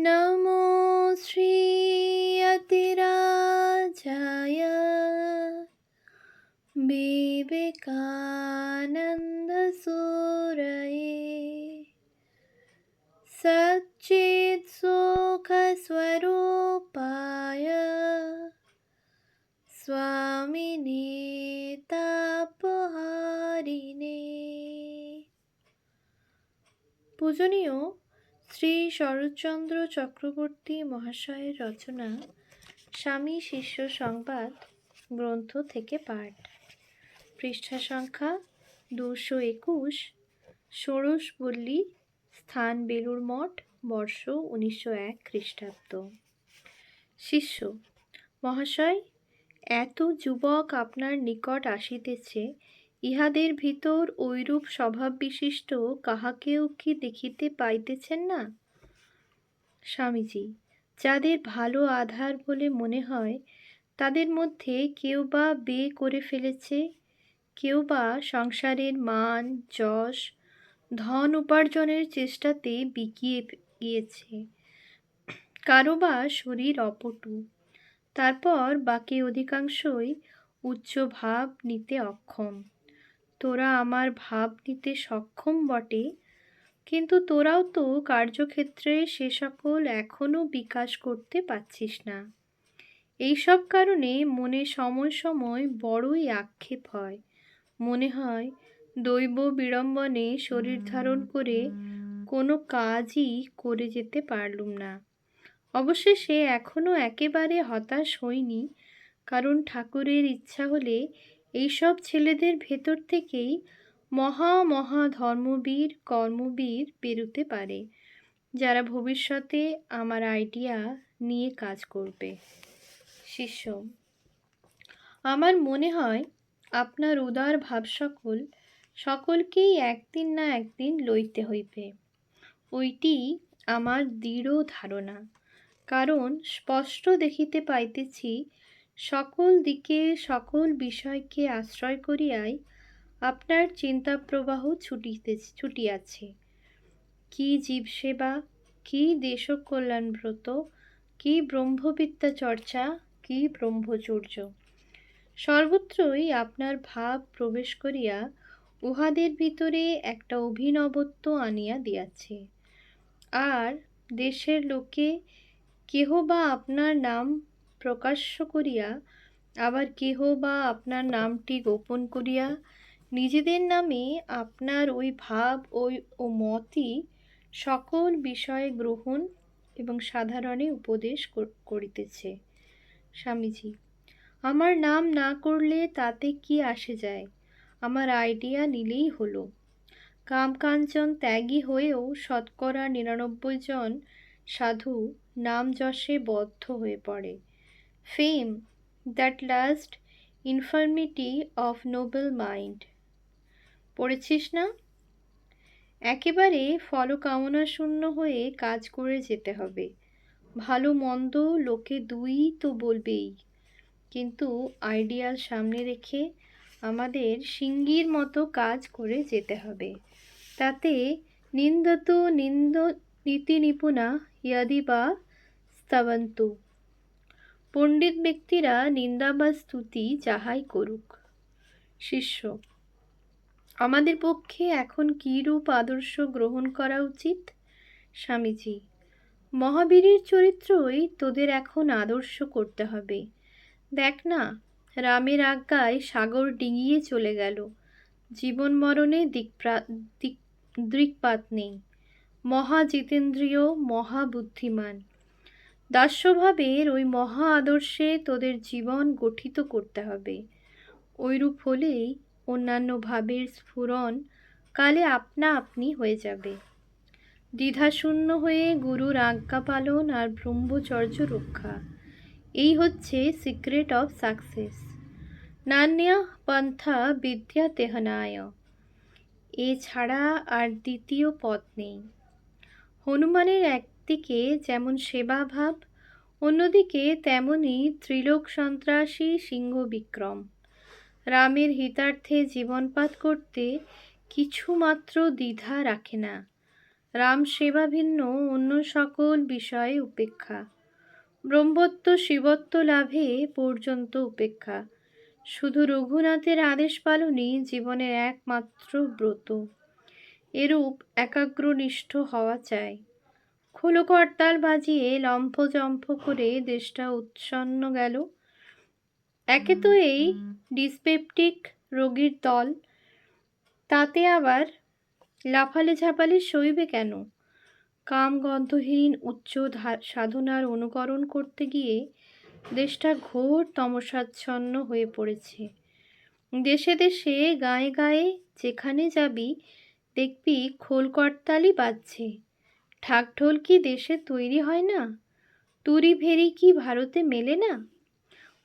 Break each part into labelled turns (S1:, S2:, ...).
S1: नमो श्रीयतिराजाय विवेकानन्दसूरये सच्चित्सुखस्वरूपाय स्वामिने তাপহারিণে পূজনীয় শ্রী শরৎচন্দ্র চক্রবর্তী মহাশয়ের রচনা, স্বামী শিষ্য সংবাদ, গ্রন্থ থেকে পাঠ। পৃষ্ঠা সংখ্যা দুশো একুশ ষোড়শপল্লী স্থান বেলুর মঠ, বর্ষ উনিশশো এক খ্রিস্টাব্দ। শিষ্য, মহাশয়, এত যুবক আপনার নিকট আসিতেছে ইহাদের ভিতর ঐরূপ স্বভাব বিশিষ্ট কাহাকেও কি দেখিতে পাইতেছেন না? স্বামীজি, যাদের ভালো আধার বলে মনে হয়, তাদের মধ্যে কেউ বা বে করে ফেলেছে, কেউ বা সংসারের মান, যশ, ধন উপার্জনের চেষ্টাতে বিকিয়ে গিয়েছে। কারও বা শরীর অপটু, তারপর বাকি অধিকাংশই উচ্চ ভাব নিতে অক্ষম। তোরা আমার ভাব নিতে সক্ষম বটে, কিন্তু তোরাও তো কার্যক্ষেত্রে সে সকল এখনও বিকাশ করতে পারছিস না। এইসব কারণে মনে সময় সময় বড়ই আক্ষেপ হয়। মনে হয় দৈব বিড়ম্বনে শরীর ধারণ করে কোনো কাজই করে যেতে পারলুম না। অবশেষে এখনও একেবারে হতাশ হইনি, কারণ ঠাকুরের ইচ্ছা হলে এইসব ছেলেদের ভেতর থেকেই মহা মহা ধর্মবীর, কর্মবীর বেরুতে পারে, যারা ভবিষ্যতে আমার আইডিয়া নিয়ে কাজ করবে। শিষ্য আমার মনে হয় আপনার উদার ভাব সকল সকলকেই একদিন না একদিন লইতে হইবে। ওইটি আমার দৃঢ় ধারণা, কারণ স্পষ্ট দেখিতে পাইতেছি সকল দিকে সকল বিষয়কে আশ্রয় করিয়াই আপনার চিন্তাপ্রবাহ ছুটিতে, ছুটিয়াছে। কি জীবসেবা, কি দেশকল্যাণ ব্রত কি ব্রহ্মবিদ্যা চর্চা, কি ব্রহ্মচর্য। সর্বত্রই আপনার ভাব প্রবেশ করিয়া উহাদের ভিতরে একটা অভিনবত্ব আনিয়া দিয়াছে। আর দেশের লোকে কেহ বা আপনার নাম প্রকাশ্য করিয়া আবার কেহ বা আপনার নামটি গোপন করিয়া নিজেদের নামে আপনার ওই ভাব ওই ও মতই সকল বিষয়ে গ্রহণ এবং সাধারণে উপদেশ করিতেছে। স্বামীজি, আমার নাম না করলে তাতে কি আসে যায়? আমার আইডিয়া নিলেই হলো। কামকাঞ্চন ত্যাগী হয়েও শতকরা নিরানব্বই জন সাধু নাম যশে বদ্ধ হয়ে পড়ে। Fame that last infirmity of noble mind পড়েছিস না? একেবারে ফলকামনা শূন্য হয়ে কাজ করে যেতে হবে। ভালো মন্দ লোকে দুই তো বলবেই। কিন্তু আইডিয়াল সামনে রেখে আমাদের সিঙ্গির মতো কাজ করে যেতে হবে। তাতে নিন্দত নিন্দ নীতি নিপুণা ইয়াদি বা স্তাবন্তু। পণ্ডিত ব্যক্তিরা নিন্দা বা স্তুতি যাহাই করুক। শিষ্য, আমাদের পক্ষে এখন কী রূপ আদর্শ গ্রহণ করা উচিত? স্বামীজি, মহাবীরের চরিত্রই তোদের এখন আদর্শ করতে হবে। দেখ না, রামের আজ্ঞায় সাগর ডিঙিয়ে চলে গেল। জীবন মরণে দিকপ্রা, দিক, দৃকপাত নেই। মহা জিতেন্দ্রীয় মহাবুদ্ধিমান দাস্যভাবের ওই মহা আদর্শে তোদের জীবন গঠিত করতে হবে। ওইরূপ হলেই অন্যান্য ভাবের স্ফুরণ কালে আপনা আপনি হয়ে যাবে। দ্বিধাশূন্য হয়ে গুরুর আজ্ঞা পালন আর ব্রহ্মচর্য রক্ষা। এই হচ্ছে সিক্রেট অফ সাকসেস নান্যা পন্থা বিদ্যা তেহনায়। এছাড়া আর দ্বিতীয় পথ নেই। হনুমানের একদিকে যেমন সেবাভাব, অন্যদিকে তেমনি ত্রিলোক সন্ত্রাসী সিংহ বিক্রম রামের হিতার্থে জীবনপাত করতে কিছুমাত্র দ্বিধা রাখে না। রাম সেবা ভিন্ন অন্য সকল বিষয়ে উপেক্ষা। ব্রহ্মত্ব শিবত্ব লাভে পর্যন্ত উপেক্ষা। শুধু রঘুনাথের আদেশ পালনই জীবনের একমাত্র ব্রত। এরূপ একাগ্রনিষ্ঠ হওয়া চাই। খোলো করতাল বাজিয়ে লম্ফ জম্ফ করে দেশটা উৎসন্ন গেল। একে তো এই ডিসপেপটিক রোগীর দল। তাতে আবার লাফালে ঝাপালে সইবে কেন? কাম গন্ধহীন উচ্চ সাধনার অনুকরণ করতে গিয়ে দেশটা ঘোর তমসাচ্ছন্ন হয়ে পড়েছে। দেশে দেশে গায়ে গায়ে যেখানে যাবি দেখবি খোল করতালি বাজছে। ঢাকঢোল কি দেশে তৈরি হয় না? তুরি ভেরি কি ভারতে মেলে না?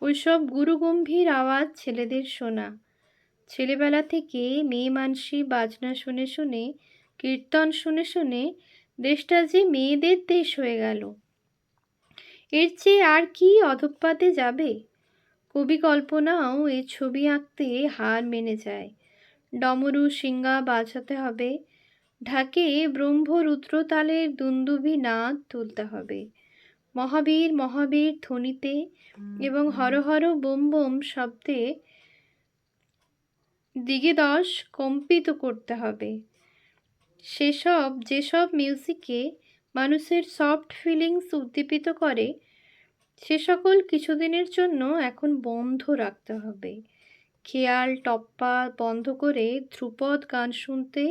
S1: ওইসব গুরুগম্ভীর আওয়াজ ছেলেদের শোনা। ছেলেবেলা থেকে মেয়ে মানসি বাজনা শুনে শুনে, কীর্তন শুনে শুনে দেশটা যে মেয়েদের দেশ হয়ে গেল। এর চেয়ে আর কি অধঃপাতে যাবে? কবি কল্পনাও এই ছবি আঁকতে হার মেনে যায়। ডমরু সিঙ্গা বাজাতে হবে। ঢাকে ব্রহ্ম রুদ্রতালের দুন্দুভি নাদ তুলতে হবে। মহাবীর মহাবীর ধ্বনিতে এবং হর হর বোম বোম শব্দে দিগে দশ কম্পিত করতে হবে। সেসব, যেসব মিউজিকে মানুষের সফট ফিলিংস উদ্দীপিত করে, সে সকল কিছুদিনের জন্য এখন বন্ধ রাখতে হবে। খেয়াল, টপ্পা বন্ধ করে ধ্রুপদ গান শুনতে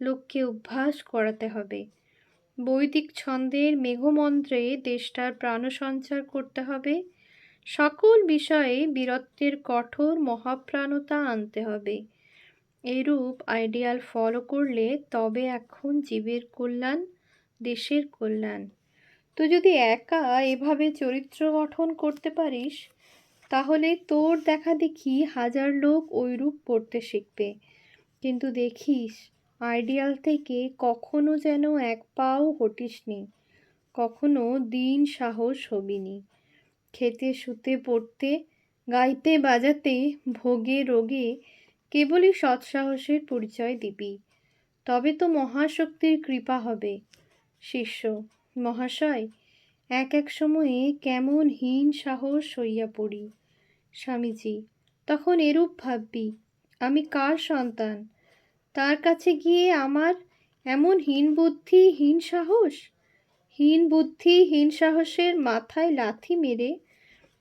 S1: লোককে অভ্যাস করাতে হবে। বৈদিক ছন্দের মেঘমন্ত্রে দেশটার প্রাণসঞ্চার করতে হবে। সকল বিষয়ে বীরত্বের কঠোর মহাপ্রাণতা আনতে হবে। এরূপ আইডিয়াল ফলো করলে তবে এখন জীবের কল্যাণ, দেশের কল্যাণ। তো যদি একা এভাবে চরিত্র গঠন করতে পারিস, তাহলে তোর দেখা দেখি হাজার লোক ওইরূপ পড়তে শিখবে। কিন্তু দেখিস আইডিয়াল থেকে কখনো যেন এক পাও হটিসনি, কখনো দিন সাহস হবিনি। খেতে, শুতে, পড়তে, গাইতে, বাজাতে, ভোগে, রোগে কেবলই সৎসাহসের পরিচয় দিবি। তবে তো মহাশক্তির কৃপা হবে। শিষ্য, মহাশয়, এক এক সময়ে কেমন হীন সাহস হইয়া পড়ি। স্বামীজি, তখন এরূপ ভাববি, আমি কার সন্তান? তার কাছে গিয়ে আমার এমন হীন বুদ্ধি, হীন সাহস? হীন বুদ্ধি, হীন সাহসের মাথায় লাথি মেরে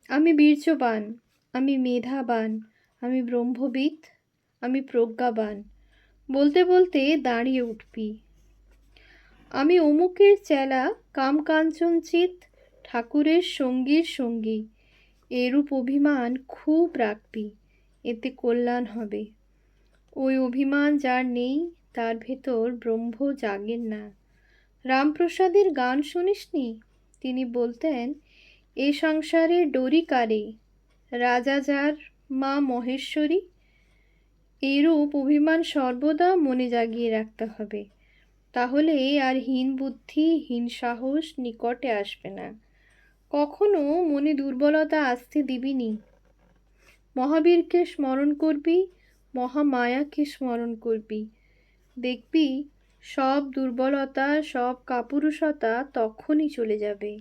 S1: আমি বীর্যবান, আমি মেধাবান, আমি ব্রহ্মবিদ, আমি প্রজ্ঞাবান। বলতে বলতে দাঁড়িয়ে উঠবি। আমি অমুকের চেলা কাম কাঞ্চনচিত ঠাকুরের সঙ্গীর সঙ্গী। এরূপ অভিমান খুব রাখবি। এতে কল্যাণ হবে। ওই অভিমান যার নেই, তার ভেতর ব্রহ্ম জাগেন না। রামপ্রসাদের গান শুনিসনি? তিনি বলতেন, এ সংসারে ডরি কারে? রাজা যার, মা মহেশ্বরী? এইরূপ অভিমান সর্বদা মনে জাগিয়ে রাখতে হবে। তাহলে আর হীন বুদ্ধি, হীন সাহস নিকটে আসবে না। কখনো মনে দুর্বলতা আসতে দিবিনি। মহাবীরকে স্মরণ করবি মহামায়াকে স্মরণ করবি? দেখবি, সব দুর্বলতা, সব কাপুরুষতা তখনই চলে যাবে।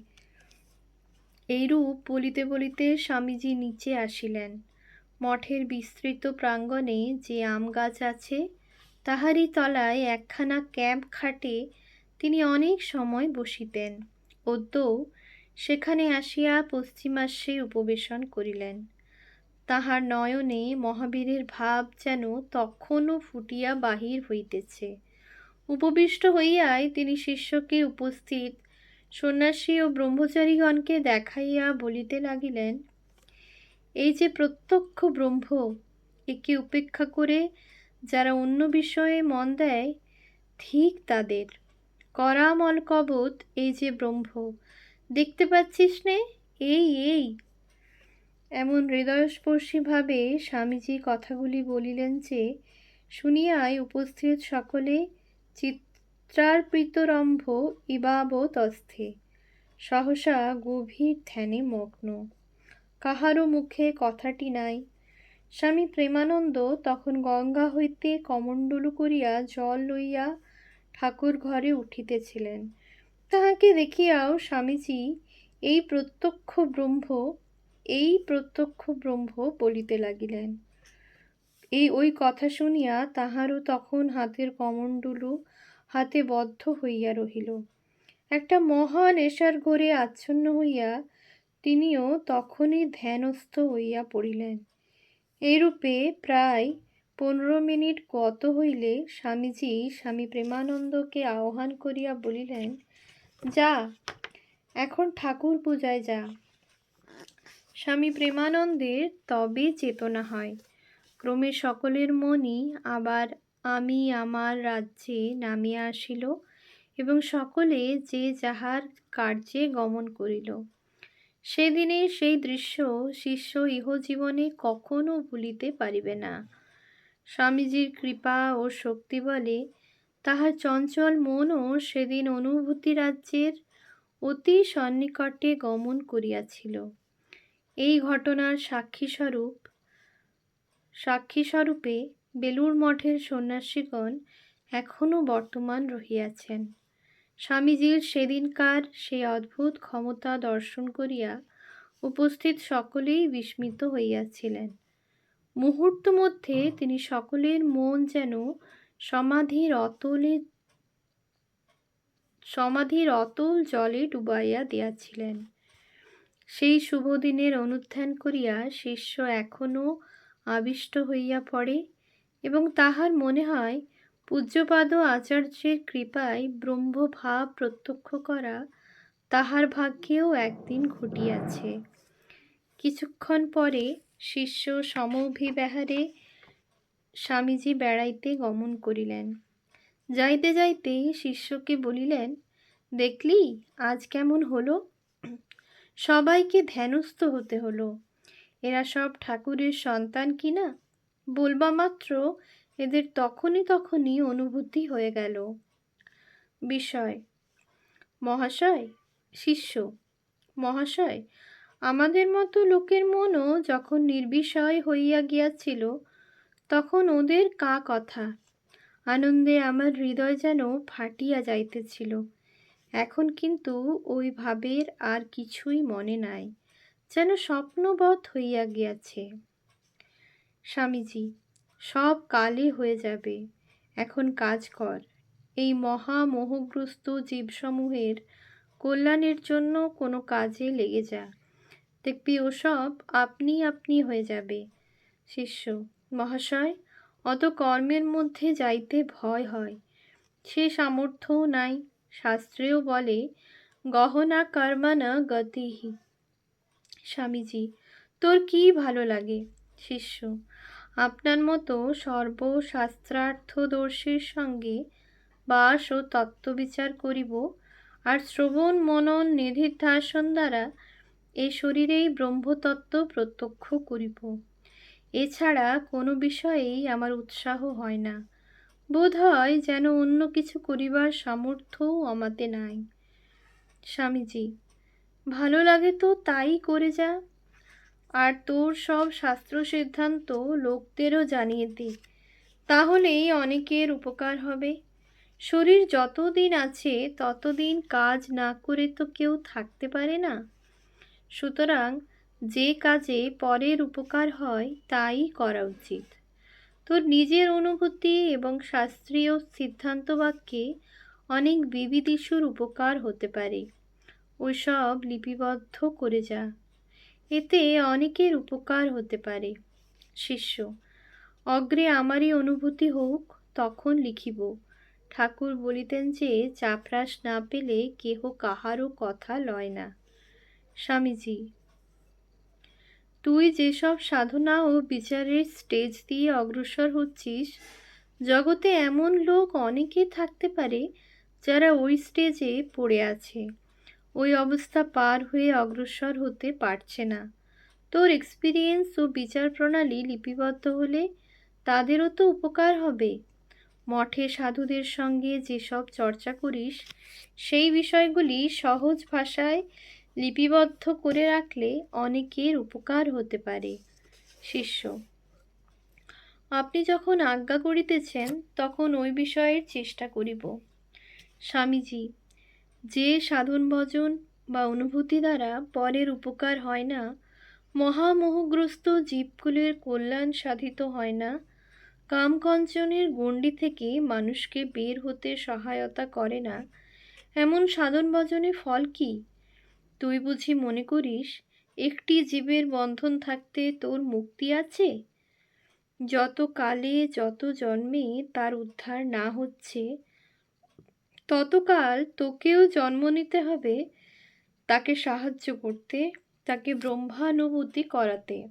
S1: এইরূপ বলিতে বলিতে স্বামীজি নিচে আসিলেন। মঠের বিস্তৃত প্রাঙ্গণে যে আম গাছ আছে, তাহারই তলায় একখানা ক্যাম্প খাটে তিনি অনেক সময় বসিতেন। অদ্য সেখানে আসিয়া পশ্চিমাস্যে উপবেশন করিলেন। তাহার নয়নে মহাবীরের ভাব যেন তখনও ফুটিয়া বাহির হইতেছে। উপবিষ্ট হইয়াই তিনি শিষ্যকে উপস্থিত সন্ন্যাসী ও ব্রহ্মচারীগণকে দেখাইয়া বলিতে লাগিলেন, এই যে প্রত্যক্ষ ব্রহ্ম, একে উপেক্ষা করে যারা অন্য বিষয়ে মন দেয়, ঠিক তাদের। করামল কবত এই যে ব্রহ্ম, দেখতে পাচ্ছিস নে? এই এই এমন হৃদয়স্পর্শীভাবে স্বামীজি কথাগুলি বলিলেন যে, শুনিয়াই উপস্থিত সকলে চিত্রার্পিতরম্ভ ইবাবত অস্থে সহসা গভীর ধ্যানে মগ্ন। কাহারও মুখে কথাটি নাই। স্বামী প্রেমানন্দ তখন গঙ্গা হইতে কমণ্ডলু করিয়া জল লইয়া ঠাকুর ঘরে উঠিতেছিলেন। তাহাকে দেখিয়াও স্বামীজি এই প্রত্যক্ষ ব্রহ্ম এই প্রত্যক্ষ ব্রহ্ম বলিতে লাগিলেন। এই ওই কথা শুনিয়া তাহারও তখন হাতের কমণ্ডলু হাতে বদ্ধ হইয়া রহিল। একটা মহা নেশার ঘোরে আচ্ছন্ন হইয়া তিনিও তখনই ধ্যানস্থ হইয়া পড়িলেন। এইরূপে প্রায় পনেরো মিনিট গত হইলে স্বামীজি স্বামী প্রেমানন্দকে আহ্বান করিয়া বলিলেন, যা, এখন ঠাকুর পূজায় যা। স্বামী প্রেমানন্দের তবে চেতনা হয়। ক্রমে সকলের মনই আবার আমি আমার রাজ্যে নামিয়া আসিল এবং সকলে যে যাহার কার্যে গমন করিল। সেদিনে সেই দৃশ্য শিষ্য ইহজীবনে কখনো ভুলিতে পারিবে না। স্বামীজির কৃপা ও শক্তি বলে তাহার চঞ্চল মনও সেদিন অনুভূতি রাজ্যের অতি সন্নিকটে গমন করিয়াছিল। এই ঘটনার সাক্ষীস্বরূপ, সাক্ষীস্বরূপে বেলুর মঠের সন্ন্যাসীগণ এখনও বর্তমান রহিয়াছেন। স্বামীজির সেদিনকার সেই অদ্ভুত ক্ষমতা দর্শন করিয়া উপস্থিত সকলেই বিস্মিত হইয়াছিলেন। মুহূর্ত মধ্যে তিনি সকলের মন যেন সমাধির অতলে, সমাধির অতল জলে ডুবাইয়া দিয়াছিলেন। সেই শুভ দিনের অনুধ্যান করিয়া শিষ্য এখনও আবিষ্ট হইয়া পড়ে এবং তাহার মনে হয়, পূজ্যপাদ আচার্যের কৃপায় ব্রহ্মভাব প্রত্যক্ষ করা তাহার ভাগ্যেও একদিন ঘটিয়াছে। কিছুক্ষণ পরে শিষ্য সমভিব্যাহারে স্বামীজি বেড়াইতে গমন করিলেন। যাইতে যাইতে শিষ্যকে বলিলেন, দেখলি, আজ কেমন হলো? সবাইকে ধ্যানস্থ হতে হলো। এরা সব ঠাকুরের সন্তান কি না? বলবা মাত্র এদের তখনই তখনই অনুভূতি হয়ে গেল। বিষয়, মহাশয়, শিষ্য, মহাশয়, আমাদের মতো লোকের মনও যখন নির্বিষয় হইয়া গিয়াছিল, তখন ওদের কা কথা? আনন্দে আমার হৃদয় যেন ফাটিয়া যাইতেছিল। এখন কিন্তু ওই ভাবের আর কিছুই মনে নাই, যেন স্বপ্নবৎ হইয়া গিয়াছে। স্বামীজি, সব কালে হয়ে যাবে, এখন কাজ কর। এই মহা মোহগ্রস্ত জীবসমূহের কল্যাণের জন্য কোনো কাজে লেগে যা। দেখবি ওসব আপনি আপনি হয়ে যাবে। শিষ্য, মহাশয়, অত কর্মের মধ্যে যাইতে ভয় হয়। সে সামর্থ্যও নাই শাস্ত্রেও বলে, গহনা কর্মানা গতিহি। স্বামীজি, তোর কি ভালো লাগে? শিষ্য, আপনার মতো সর্বশাস্ত্রার্থদর্শীর সঙ্গে বাস ও তত্ত্ববিচার করিব আর শ্রবণ মনন নিধিধ্যাসন দ্বারা এ শরীরেই ব্রহ্মতত্ত্ব প্রত্যক্ষ করিব। এছাড়া কোনো বিষয়েই আমার উৎসাহ হয় না। বোধ হয় যেন অন্য কিছু করিবার সামর্থ্যও আমাতে নাই। স্বামীজি, ভালো লাগে তো তাই করে যা। আর তোর সব শাস্ত্র সিদ্ধান্ত লোকদেরও জানিয়ে দে। তাহলেই অনেকের উপকার হবে। শরীর যতদিন আছে, ততদিন কাজ না করে তো কেউ থাকতে পারে না। সুতরাং যে কাজে পরের উপকার হয়, তাই করা উচিত। তোর নিজের অনুভূতি এবং শাস্ত্রীয় সিদ্ধান্ত বাক্যে অনেক বিবিধিসুর উপকার হতে পারে। ওইসব লিপিবদ্ধ করে যা। এতে অনেকের উপকার হতে পারে। শিষ্য, অগ্রে আমারই অনুভূতি হোক, তখন লিখিব। ঠাকুর বলিতেন যে, চাপরাস না পেলে কেহ কাহারও কথা লয় না। স্বামীজি তুই যেসব সাধনা ও বিচারের স্টেজ দিয়ে অগ্রসর হচ্ছিস, জগতে এমন লোক অনেকে থাকতে পারে যারা ওই স্টেজে পড়ে আছে। ওই অবস্থা পার হয়ে অগ্রসর হতে পারছে না। তোর এক্সপিরিয়েন্স ও বিচার প্রণালী লিপিবদ্ধ হলে তাদেরও তো উপকার হবে। মঠে সাধুদের সঙ্গে যেসব চর্চা করিস, সেই বিষয়গুলি সহজ ভাষায় লিপিবদ্ধ করে রাখলে অনেকের উপকার হতে পারে। শিষ্য, আপনি যখন আজ্ঞা করিতেছেন, তখন ওই বিষয়ের চেষ্টা করিব। স্বামীজি, যে সাধন ভজন বা অনুভূতি দ্বারা পরের উপকার হয় না, মহামোহগ্রস্ত জীবকুলের কল্যাণ সাধিত হয় না, কামকঞ্চনের গণ্ডি থেকে মানুষকে বের হতে সহায়তা করে না, এমন সাধন ভজনে ফল কি? তুই বুঝি মনে করিস একটি জীবের বন্ধন থাকতে তোর মুক্তি আছে? যত কালে যত জন্মে তার উদ্ধার না হচ্ছে ততকাল তোকেও জন্ম নিতে হবে তাকে সাহায্য করতে, তাকে ব্রহ্মানুভূতি করাতে।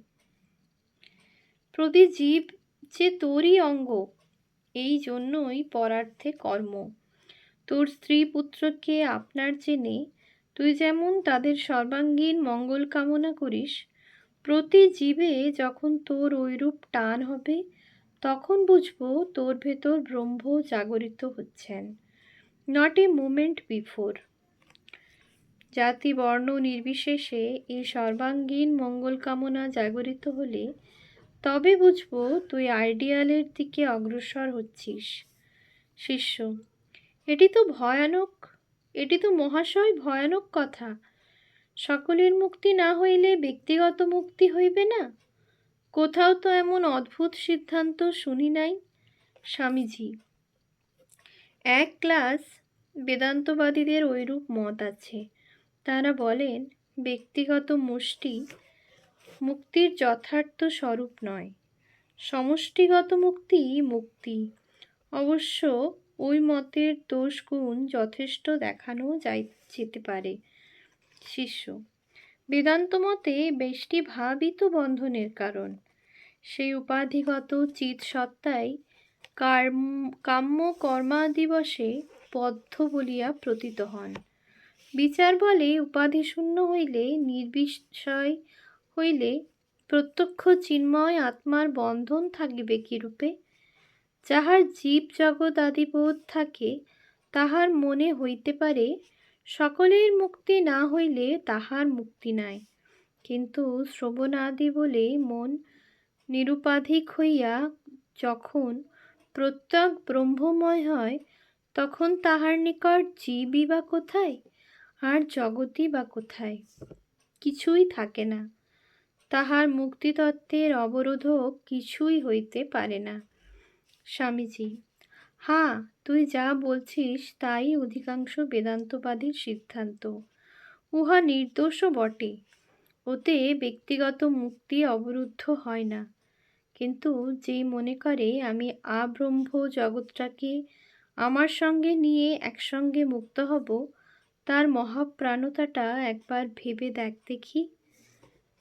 S1: প্রতি জীব যে তোরই অঙ্গ, এই জন্যই পরার্থে কর্ম। তোর স্ত্রী পুত্রকে আপনার জেনে তুই যেমন তাদের সর্বাঙ্গীন মঙ্গল কামনা করিস প্রতি জীবে যখন তোর ঐরূপ টান হবে, তখন বুঝব তোর ভেতর ব্রহ্ম জাগরিত হচ্ছেন। নট এ মুমেন্ট বিফোর জাতি, বর্ণ নির্বিশেষে এই সর্বাঙ্গীন মঙ্গল কামনা জাগরিত হলে, তবে বুঝব তুই আইডিয়ালের দিকে অগ্রসর হচ্ছিস। শিষ্য, এটি তো ভয়ানক এটি তো মহাশয় ভয়ানক কথা। সকলের মুক্তি না হইলে ব্যক্তিগত মুক্তি হইবে না। কোথাও তো এমন অদ্ভুত সিদ্ধান্ত শুনি নাই, স্বামীজি। এক ক্লাস বেদান্তবাদীদের ওইরূপ মত আছে। তারা বলেন, ব্যক্তিগত মুষ্টি মুক্তির যথার্থ স্বরূপ নয়। সমষ্টিগত মুক্তি মুক্তি। অবশ্য ওই মতের দোষ গুণ যথেষ্ট দেখানো যাই, যেতে পারে। শিষ্য, বেদান্ত মতে বেশটি ভাবই তো বন্ধনের কারণ। সেই উপাধিগত চিত সত্তাই কাম্য কর্মাদিবশে বদ্ধ বলিয়া প্রতীত হন। বিচার বলে উপাধিশূন্য হইলে নির্বিষয় হইলে প্রত্যক্ষ চিন্ময় আত্মার বন্ধন থাকিবে কিরূপে? যাহার জীব জগৎ আদি বোধ থাকে, তাহার মনে হইতে পারে, সকলের মুক্তি না হইলে তাহার মুক্তি নাই। কিন্তু শ্রবণাদি বলে মন নিরুপাধিক হইয়া যখন প্রত্যক ব্রহ্মময় হয়, তখন তাহার নিকট জীবই বা কোথায়? আর জগতই বা কোথায়? কিছুই থাকে না। তাহার মুক্তিতত্ত্বের অবরোধক কিছুই হইতে পারে না। স্বামীজি হ্যাঁ তুই যা বলছিস তাই অধিকাংশ বেদান্তবাদীর সিদ্ধান্ত। উহা নির্দোষও বটে। ওতে ব্যক্তিগত মুক্তি অবরুদ্ধ হয় না। কিন্তু যে মনে করে আমি আব্রহ্ম জগৎটাকে আমার সঙ্গে নিয়ে একসঙ্গে মুক্ত হব, তার মহাপ্রাণতাটা একবার ভেবে দেখ দেখি।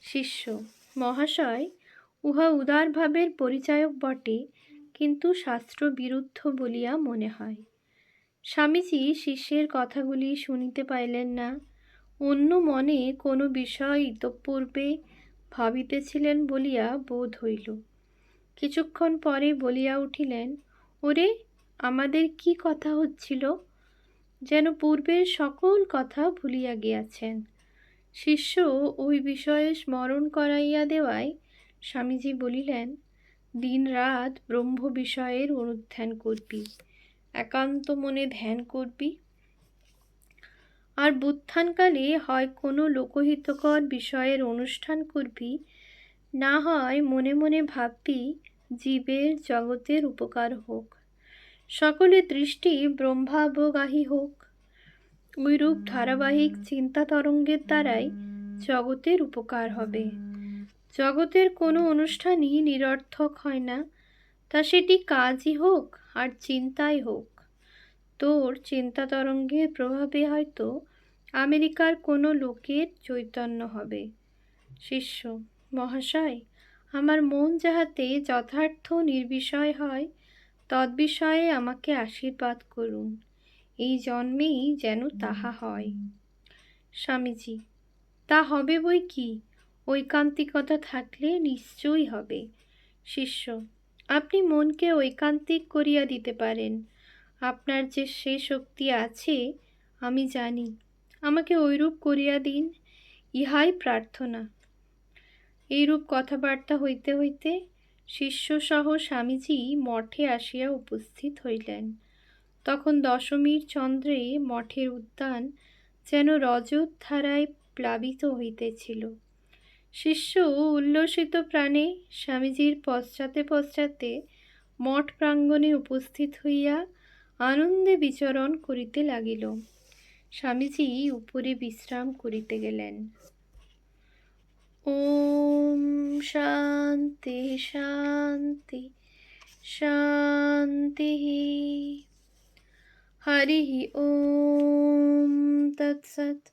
S1: শিষ্য, মহাশয়, উহা উদারভাবের পরিচায়ক বটে। কিন্তু শাস্ত্র বিরুদ্ধ বলিয়া মনে হয়। স্বামীজি শিষ্যের কথাগুলি শুনিতে পাইলেন না। অন্য মনে কোনো বিষয় ইতপূর্বে ভাবিতেছিলেন বলিয়া বোধ হইল। কিছুক্ষণ পরে বলিয়া উঠিলেন, ওরে, আমাদের কি কথা হচ্ছিল? যেন পূর্বের সকল কথা ভুলিয়া গিয়াছেন। শিষ্য ওই বিষয়ে স্মরণ করাইয়া দেওয়ায় স্বামীজি বলিলেন দিন রাত ব্রহ্ম বিষয়ের অনুধ্যান করবি, একান্ত মনে ধ্যান করবি। আর বুত্থানকালে হয় কোনো লোকহিতকর বিষয়ের অনুষ্ঠান করবি, না হয় মনে মনে ভাববি জীবের জগতের উপকার হোক। সকলের দৃষ্টি ব্রহ্মাবগাহী হোক ওইরূপ ধারাবাহিক চিন্তা তরঙ্গের দ্বারাই জগতের উপকার হবে। জগতের কোনো অনুষ্ঠানই নিরর্থক হয় না। তা সেটি কাজই হোক আর চিন্তাই হোক। তোর চিন্তা তরঙ্গের প্রভাবে হয়তো আমেরিকার কোনো লোকের চৈতন্য হবে। শিষ্য, মহাশয়, আমার মন যাহাতে যথার্থ নির্বিষয় হয়, তদ্বিষয়ে আমাকে আশীর্বাদ করুন। এই জন্মেই যেন তাহা হয়। স্বামীজি, তা হবে বই কি? ঐকান্তিকতা থাকলে নিশ্চয়ই হবে। শিষ্য, আপনি মনকে ঐকান্তিক করিয়া দিতে পারেন। আপনার যে সে শক্তি আছে, আমি জানি। আমাকে ঐরূপ করিয়া দিন, ইহাই প্রার্থনা। এইরূপ কথাবার্তা হইতে হইতে শিষ্যসহ স্বামীজি মঠে আসিয়া উপস্থিত হইলেন। তখন দশমীর চন্দ্রে মঠের উদ্যান যেন রজত ধারায় প্লাবিত হইতেছিল। শিষ্য উল্লসিত প্রাণে স্বামীজির পশ্চাতে পশ্চাতে মঠ প্রাঙ্গণে উপস্থিত হইয়া আনন্দে বিচরণ করিতে লাগিল। স্বামীজি উপরে বিশ্রাম করিতে গেলেন। ওম শান্তি শান্তি শান্তি। হরি ওম তৎসৎ।